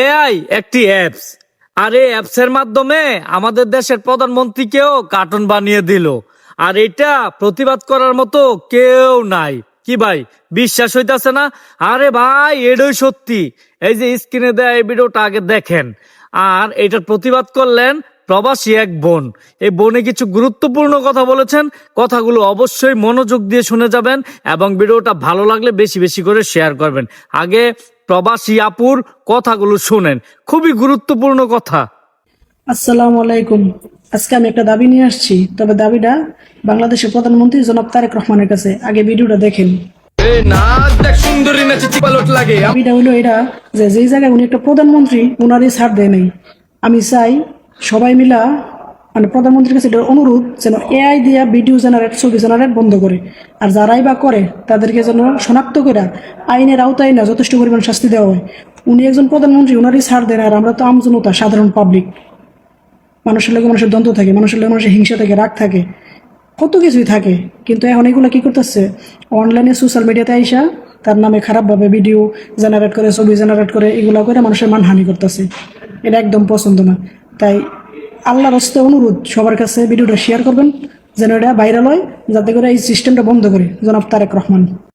AI একটি apps আর এই অ্যাপসের মাধ্যমে আমাদের দেশের প্রধানমন্ত্রীকেও কার্টুন বানিয়ে দিল। আর এটা প্রতিবাদ করার মতো কেউ নাই। কি ভাই, বিশ্বাস হইতাছে না? আরে ভাই, এটাই সত্যি। এই যে স্ক্রিনে দেয় এই ভিডিওটা আগে দেখেন। আর এটার প্রতিবাদ করলেন প্রবাসী এক বোন। এই বোনে কিছু গুরুত্বপূর্ণ কথা বলেছেন। কথাগুলো অবশ্যই মনোযোগ দিয়ে শুনে যাবেন এবং ভিডিওটা ভালো লাগলে বেশি বেশি করে শেয়ার করবেন। আগে প্রবাসী আপুর কথাগুলো শুনেন। খুবই গুরুত্বপূর্ণ কথা। আসসালামু আলাইকুম। আজকে আমি একটা দাবি নিয়ে আসছি তবে দাবিটা বাংলাদেশের প্রধানমন্ত্রী জনাব তারেক রহমানের কাছে। আগে ভিডিওটা দেখেন। না দেখ সুন্দরী না চিচি পালট লাগে। দাবিটা হলো এটা যে যেই জায়গায় উনি একটা প্রধানমন্ত্রী ওনারই ছাড় দেয় নাই। আমি চাই সবাই মিলা মানে প্রধানমন্ত্রীর কাছে এটা অনুরোধ যেন এআই দিয়া ভিডিও জেনারেট ছবি জেনারেট বন্ধ করে। আর যারাই বা করে, তাদেরকে যেন শনাক্ত করে আইনের আওতায় না যথেষ্ট পরিমাণ শাস্তি দেওয়া হয়। উনি একজন প্রধানমন্ত্রী ওনারই ছাড় দেন আর আমরা তো আমজনতা, সাধারণ পাবলিক মানুষের লোক মানুষের দ্বন্দ্ব থাকে, মানুষের লোক মানুষের হিংসা থাকে, রাগ থাকে, কত কিছুই থাকে। কিন্তু এখন এগুলো কি করতেছে? অনলাইনে সোশ্যাল মিডিয়াতে আইসা তার নামে খারাপভাবে ভিডিও জেনারেট করে, ছবি জেনারেট করে, এগুলো করে মানুষের মানহানি করতেছে। এটা একদম পছন্দ না। তাই আল্লাহর হস্তে অনুরোধ সবার কাছে ভিডিওটা শেয়ার করবেন, যেন এটা ভাইরাল হয়, যাতে করে এই সিস্টেমটা বন্ধ করে। জনাব তারেক রহমান।